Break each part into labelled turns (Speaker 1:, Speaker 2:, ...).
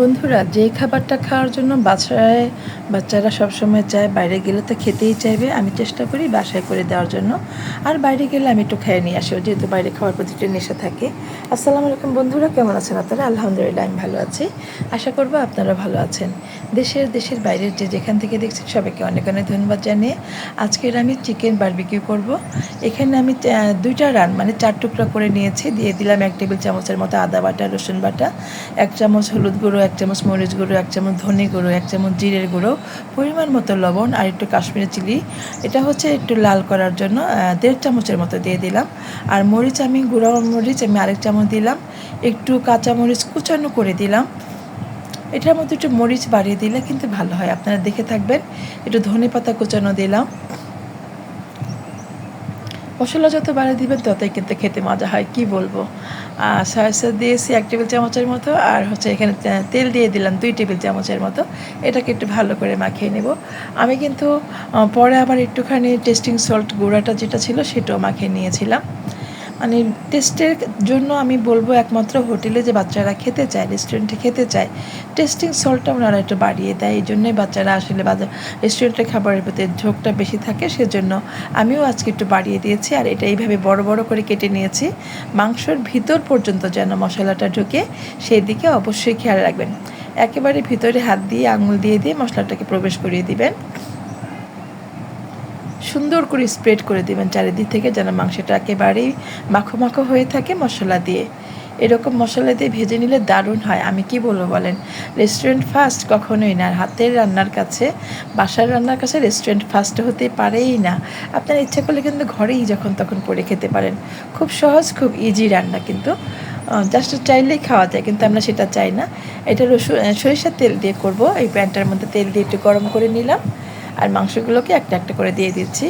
Speaker 1: বন্ধুরা, যে খাবারটা খাওয়ার জন্য বাসায় বাচ্চারা সবসময় চায়, বাইরে গেলে তো খেতেই চাইবে, আমি চেষ্টা করি বাসায় করে দেওয়ার জন্য। আর বাইরে গেলে আমি একটু খেয়ে নিয়ে আসি যেহেতু বাইরে খাওয়ার প্রতি একটু নেশা থাকে। আসসালামু আলাইকুম বন্ধুরা, কেমন আছেন আপনারা? আলহামদুলিল্লাহ, আমি ভালো আছি। আশা করব আপনারা ভালো আছেন। দেশের দেশের বাইরের যে যেখান থেকে দেখছেন সবাইকে অনেক অনেক ধন্যবাদ জানিয়ে আজকের আমি চিকেন বারবিকিউ করব। এখানে আমি দুইটা রান মানে চার টুকরা করে নিয়েছি। দিয়ে দিলাম এক টেবিল চামচের মতো আদা বাটা, রসুন বাটা, এক চামচ হলুদ গুঁড়ো, এক চামচ মরিচ গুঁড়ো, এক চামচ ধনে গুঁড়ো, এক চামচ জিরের গুঁড়ো, পরিমাণ মতো লবণ আর একটু কাশ্মীরি চিলি। এটা হচ্ছে একটু লাল করার জন্য দেড় চামচের মতো দিয়ে দিলাম। আর মরিচ আমি, গুঁড়ো মরিচ আমি আরেক চামচ দিলাম। একটু কাঁচা মরিচ কুচানো করে দিলাম। এটার মধ্যে একটু মরিচ বাড়িয়ে দিলে কিন্তু ভালো হয়। আপনারা দেখে থাকবেন। একটু ধনে পাতা কুচানো দিলাম। মশলা যত বাড়িয়ে দিবেন, ততই কিন্তু খেতে মজা হয়। কি বলব? সয়া সস দিয়েছি এক টেবিল চামচের মতো, আর হচ্ছে এখানে তেল দিয়ে দিলাম দুই টেবিল চামচের মতো। এটাকে একটু ভালো করে মাখিয়ে নেব। আমি কিন্তু পরে আবার একটুখানি টেস্টিং সল্ট গুঁড়াটা যেটা ছিল, সেটাও মাখিয়ে নিয়েছিলাম। মানে টেস্টের জন্য আমি বলব একমাত্র হোটেলে যে বাচ্চারা খেতে চায় রেস্টুরেন্টে খেতে চায় টেস্টিং সল্টটা ওনারা একটু বাড়িয়ে দেয়। এই জন্যই বাচ্চারা আসলে বাজার রেস্টুরেন্টের খাবারের প্রতি ঝোঁকটা বেশি থাকে, সেজন্য আমিও আজকে একটু বাড়িয়ে দিয়েছি। আর এটা এইভাবে বড় বড় করে কেটে নিয়েছি। মাংসর ভিতর পর্যন্ত যেন মশলাটা ঢুকে সেই দিকে অবশ্যই খেয়াল রাখবেন। একেবারে ভিতরে হাত দিয়ে, আঙুল দিয়ে দিয়ে মশলাটাকে প্রবেশ করিয়ে দিবেন। সুন্দর করে স্প্রেড করে দিবেন চারিদিক থেকে যেন মাংসটা একেবারেই মাখো মাখো হয়ে থাকে মশলা দিয়ে। এরকম মশলা দিয়ে ভেজে নিলে দারুণ হয়। আমি কি বলব বলেন? রেস্টুরেন্ট ফার্স্ট কখনোই না। হাতের রান্নার কাছে, বাসার রান্নার কাছে রেস্টুরেন্ট ফার্স্ট হতে পারেই না। আপনার ইচ্ছা করলে কিন্তু ঘরেই যখন তখন করে খেতে পারেন। খুব সহজ, খুব ইজি রান্না কিন্তু। জাস্ট চাইলেই খাওয়া যায়, কিন্তু আমরা সেটা চাই না। এটা রসুন সরিষার তেল দিয়ে করব। এই প্যানটার মধ্যে তেল দিয়ে একটু গরম করে নিলাম। আর মাংসগুলোকে একটা একটা করে দিয়ে দিচ্ছি।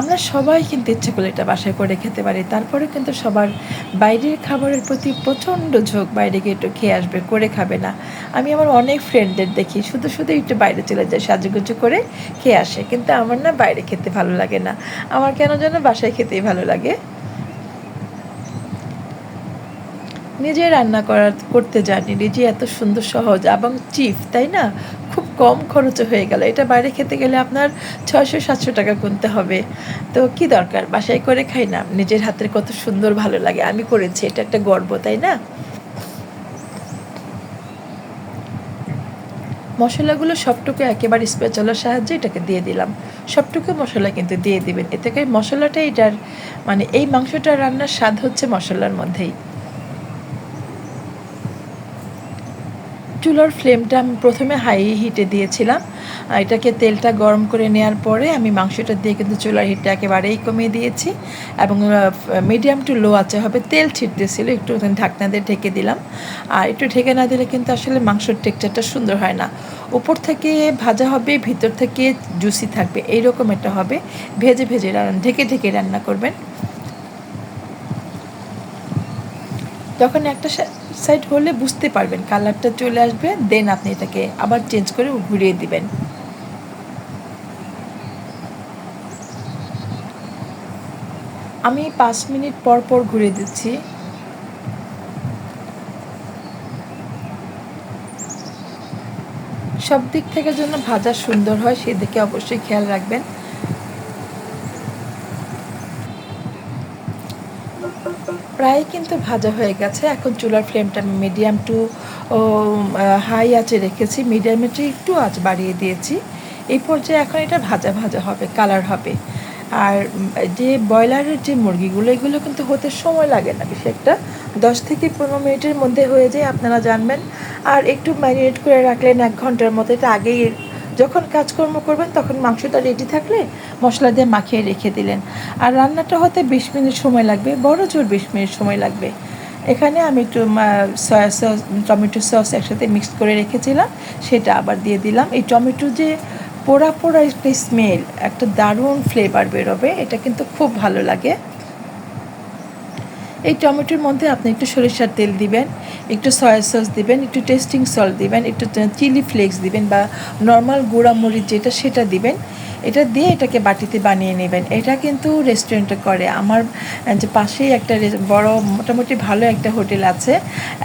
Speaker 1: আমরা সবাই কিন্তু ইচ্ছে করলে এটা বাসায় করে খেতে পারি। তারপরে কিন্তু সবার বাইরের খাবারের প্রতি প্রচণ্ড ঝোঁক বাইরে গিয়ে একটু খেয়ে আসবে, করে খাবে না। আমি আমার অনেক ফ্রেন্ডদের দেখি, শুধু শুধু একটু বাইরে চলে যায়, সাজুগুজু করে খেয়ে আসে। কিন্তু আমার না বাইরে খেতে ভালো লাগে না। আমার কেন যেন বাসায় খেতেই ভালো লাগে। নিজে রান্না করার, করতে জানি। নিজে এত সুন্দর সহজ। এবং চিপ তাই না? খুব কম খরচে হয়ে গেল। এটা বাইরে খেতে গেলে আপনার ছয়শো, সাতশো টাকা গুনতে হবে। তো কি দরকার? বাসায় করে খাই না? নিজের হাতের কত সুন্দর ভালো লাগে। আমি করেছি। এটা একটা গর্ব, তাই না? মশলাগুলো সবটুকু একেবারে স্পেচালের সাহায্যে এটাকে দিয়ে দিলাম। সবটুকু মশলা কিন্তু দিয়ে দিবেন। এতে মশলাটা এটার মানে এই মাংসটা রান্নার স্বাদ হচ্ছে মশলার মধ্যেই। চুলার ফ্লেমটা আমি প্রথমে হাই হিটে দিয়েছিলাম। এটাকে তেলটা গরম করে নেওয়ার পরে আমি মাংসটা দিয়ে কিন্তু চুলার হিটটা একেবারেই কমিয়ে দিয়েছি এবং মিডিয়াম টু লো আছে হবে তেল ছিটতেছিল, একটু ঢাকনা দিয়ে ঢেকে দিলাম। আর একটু ঢেকে না দিলে কিন্তু আসলে মাংসর টেক্সচারটা সুন্দর হয় না। উপর থেকে ভাজা হবে, ভিতর থেকে জুসি থাকবে, এইরকম একটা হবে। ভেজে ভেজে ঢেকে ঢেকে রান্না করবেন। যখন একটা সাইড হলে বুঝতে পারবেন কালারটা চলে আসবে দেন আপনি এটাকে আবার চেঞ্জ করে ঘুরিয়ে দিবেন। আমি পাঁচ মিনিট পর পর ঘুরে দিচ্ছি। সব দিক থেকে যেন ভাজা সুন্দর হয়, সেদিকে অবশ্যই খেয়াল রাখবেন। প্রায় কিন্তু ভাজা হয়ে গেছে। এখন চুলার ফ্লেমটা আমি মিডিয়াম টু হাই আঁচে রেখেছি। মিডিয়ামে একটু আঁচ বাড়িয়ে দিয়েছি। এই পর্যায়ে এখন এটা ভাজা ভাজা হবে, কালার হবে। আর যে ব্রয়লারের যে মুরগিগুলো, এগুলো কিন্তু হতে সময় লাগে না। বেশি একটা দশ থেকে পনেরো মিনিটের মধ্যে হয়ে যায়, আপনারা জানবেন। আর একটু ম্যারিনেট করে রাখলেন এক ঘণ্টার মতো, এটা আগেই যখন কাজকর্ম করবেন, তখন মাংসটা রেডি থাকলে মশলা দিয়ে মাখিয়ে রেখে দিলেন। আর রান্নাটা হতে বিশ মিনিট সময় লাগবে, বড় জোর বিশ মিনিট সময় লাগবে। এখানে আমি একটু সয়া সস টমেটো সস একসাথে মিক্স করে রেখেছিলাম, সেটা আবার দিয়ে দিলাম। এই টমেটো যে পোড়া পোড়া একটা স্মেল একটা দারুণ ফ্লেভার বেরোবে, এটা কিন্তু খুব ভালো লাগে। এই টমেটোর মধ্যে আপনি একটু সরিষার তেল দিবেন, একটু সয়া সস দিবেন, একটু টেস্টিং সল্ট দিবেন, একটু চিলি ফ্লেক্স দিবেন বা নর্মাল গুঁড়া মরিচ যেটা, সেটা দিবেন। এটা দিয়ে এটাকে বাটিতে বানিয়ে নেবেন। এটা কিন্তু রেস্টুরেন্টে করে। আমার যে পাশেই একটা বড়, মোটামুটি ভালো একটা হোটেল আছে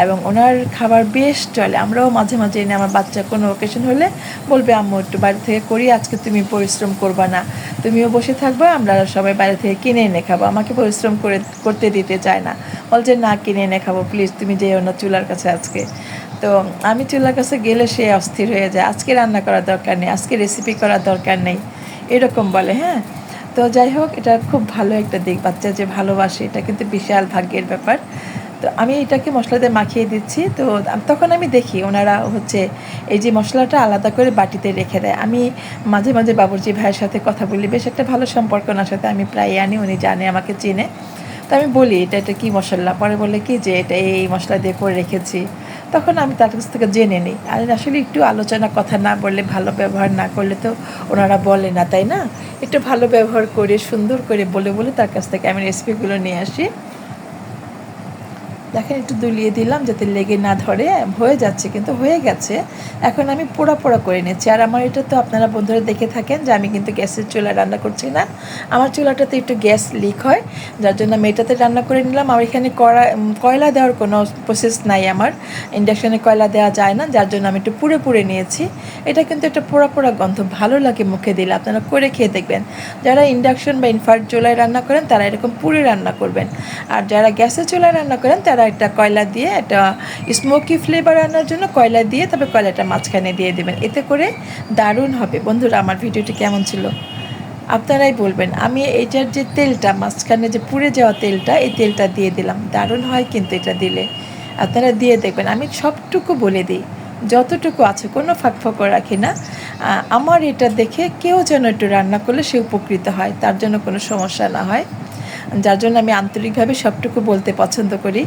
Speaker 1: এবং ওনার খাবার বেশ চলে। আমরাও মাঝে মাঝে এনে আমার বাচ্চা কোনো ওকেশন হলে বলবে, আম্মু, একটু বাড়ি থেকে করি, আজকে তুমি পরিশ্রম করবা না। তুমিও বসে থাকবে, আমরা সবাই বাইরে থেকে কিনে এনে খাব। আমাকে পরিশ্রম করে, করতে দিতে চায় না। বলছে না, কিনে এনে খাব প্লিজ তুমি যেও না চুলার কাছে আজকে। তো আমি চুলার কাছে গেলে সে অস্থির হয়ে যায়। আজকে রান্না করার দরকার নেই, আজকে রেসিপি করার দরকার নেই। এরকম বলে হ্যাঁ? তো যাই হোক, এটা খুব ভালো একটা দিক বাচ্চা যে ভালোবাসে, এটা কিন্তু বিশাল ভাগ্যের ব্যাপার। তো আমি এটাকে মশলাতে মাখিয়ে দিচ্ছি। তো তখন আমি দেখি ওনারা হচ্ছে এই যে মশলাটা আলাদা করে বাটিতে রেখে দেয়। আমি মাঝে মাঝে বাবুর্চি ভাইয়ের সাথে কথা বলি, বেশ একটা ভালো সম্পর্ক ওনার সাথে, আমি প্রায় আনি, উনি জানে, আমাকে চিনে। তো আমি বলি, এটা এটা কী মশলা? পরে বলে কি যে, এটা এই মশলা দিয়ে করে রেখেছি। তখন আমি তার কাছ থেকে জেনে নিই। আর আসলে একটু আলোচনা কথা না বললে, ভালো ব্যবহার না করলে তো ওনারা বলে না, তাই না? একটু ভালো ব্যবহার করে, সুন্দর করে বলে বলে তার কাছ থেকে আমি রেসিপিগুলো নিয়ে আসি। দেখেন, একটু দুলিয়ে দিলাম যাতে লেগে না ধরে। হয়ে যাচ্ছে, কিন্তু হয়ে গেছে। এখন আমি পোড়া পোড়া করে নিচ্ছি। আর আমার এটা তো আপনারা বন্ধুরা দেখে থাকেন যে আমি কিন্তু গ্যাসের চুলা রান্না করছি না। আমার চুলাটাতে একটু গ্যাস লিক হয়, যার জন্য আমি এটাতে রান্না করে নিলাম। আমার এখানে কড়া কয়লা দেওয়ার কোনো প্রসেস নাই আমার। ইন্ডাকশানে কয়লা দেওয়া যায় না, যার জন্য আমি একটু পুড়ে পুড়ে নিয়েছি। এটা কিন্তু একটা পোড়া পোড়া গন্ধ, ভালো লাগে মুখে দিলে। আপনারা করে খেয়ে দেখবেন। যারা ইন্ডাকশন বা ইনফার্ট চুলায় রান্না করেন, তারা এরকম পুড়ে রান্না করবেন। আর যারা গ্যাসের চুলায় রান্না করেন, তারা একটা কয়লা দিয়ে একটা স্মোকি ফ্লেভার আনার জন্য কয়লা দিয়ে তবে কয়লাটা মাঝখানে দিয়ে দেবেন। এতে করে দারুণ হবে। বন্ধুরা, আমার ভিডিওটি কেমন ছিল? আপনারাই বলবেন। আমি এটার যে তেলটা, মাঝখানে যে পুড়ে যাওয়া তেলটা, এই তেলটা দিয়ে দিলাম। দারুণ হয় কিন্তু এটা দিলে। আপনারা দিয়ে দেখবেন। আমি সবটুকু বলে দিই। যতটুকু আছে, কোনো ফাঁক ফাঁকও রাখি না। আমার এটা দেখে কেউ যেন একটু রান্না করলে সে উপকৃত হয়। তার জন্য কোনো সমস্যা না হয়। যার জন্য আমি আন্তরিকভাবে সবটুকু বলতে পছন্দ করি।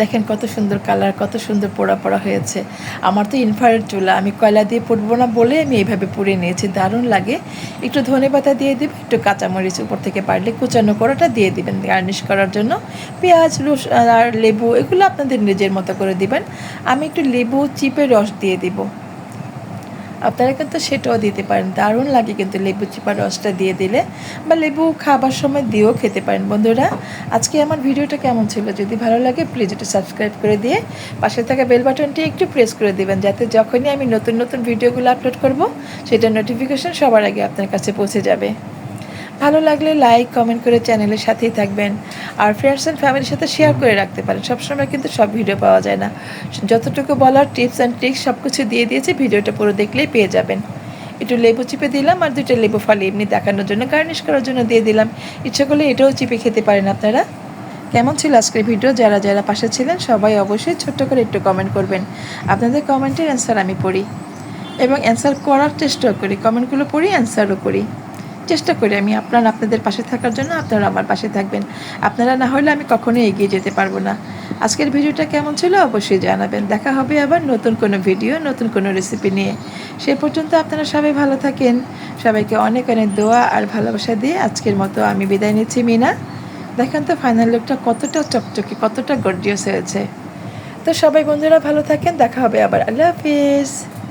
Speaker 1: দেখেন কত সুন্দর কালার, কত সুন্দর পোড়া পোড়া হয়েছে। আমার তো ইনফ্রারেড চুলা, আমি কয়লা দিয়ে পুড়বো না বলে আমি এইভাবে পুড়ে নিয়েছি। দারুণ লাগে। একটু ধনে পাতা দিয়ে দিবেন একটু কাঁচামরিচ উপর থেকে পারলে কুচানো করাটা দিয়ে দিবেন গার্নিশ করার জন্য। পেঁয়াজ, রস আর লেবু, এগুলো আপনাদের নিজের মতো করে দিবেন। আমি একটু লেবু, চিপে রস দিয়ে দিব। আপনারা কিন্তু সেটাও দিতে পারেন। দারুণ লাগে কিন্তু লেবু চিপা রসটা দিয়ে দিলে বা লেবু খাবার সময় দিয়েও খেতে পারেন। বন্ধুরা, আজকে আমার ভিডিওটা কেমন ছিল? যদি ভালো লাগে প্লিজ একটু সাবস্ক্রাইব করে দিয়ে পাশে থাকা বেল বাটনটি একটু প্রেস করে দেবেন, যাতে যখনই আমি নতুন নতুন ভিডিওগুলো আপলোড করব, সেটা নোটিফিকেশন সবার আগে আপনার কাছে পৌঁছে যাবে। ভালো লাগলে লাইক কমেন্ট করে চ্যানেলের সাথেই থাকবেন। আর ফ্রেন্ডস অ্যান্ড ফ্যামিলির সাথে শেয়ার করে রাখতে পারেন। সবসময় কিন্তু সব ভিডিও পাওয়া যায় না। যতটুকু বলার টিপস অ্যান্ড ট্রিক্স সব কিছু দিয়ে দিয়েছি ভিডিওটা পুরো দেখলেই পেয়ে যাবেন। একটু লেবু চিপে দিলাম আর দুটো লেবু ফালি এমনি দেখানোর জন্য গার্নিশ করার জন্য দিয়ে দিলাম। ইচ্ছা করলে এটাও চিপে খেতে পারেন আপনারা। কেমন ছিল আজকের ভিডিও যারা যারা পাশে ছিলেন, সবাই অবশ্যই ছোট্ট করে একটু কমেন্ট করবেন। আপনাদের কমেন্টের অ্যান্সার আমি পড়ি। এবং অ্যান্সার করার চেষ্টাও করি। কমেন্টগুলো পড়ি অ্যান্সারও করি। চেষ্টা করি আমি আপনার, আপনাদের পাশে থাকার জন্য আপনারা আমার পাশে থাকবেন। আপনারা না হলে আমি কখনোই এগিয়ে যেতে পারব না। আজকের ভিডিওটা কেমন ছিল অবশ্যই জানাবেন। দেখা হবে আবার নতুন কোনো ভিডিও, নতুন কোনো রেসিপি নিয়ে। সে পর্যন্ত আপনারা সবাই ভালো থাকেন। সবাইকে অনেক অনেক দোয়া আর ভালোবাসা দিয়ে আজকের মতো আমি বিদায় নিচ্ছি, মিনা। দেখেন তো ফাইনাল লুকটা কতটা চকচকে, কতটা গর্জিয়াস হয়েছে। তো সবাই বন্ধুরা ভালো থাকেন। দেখা হবে আবার। আল্লাহ হাফিজ।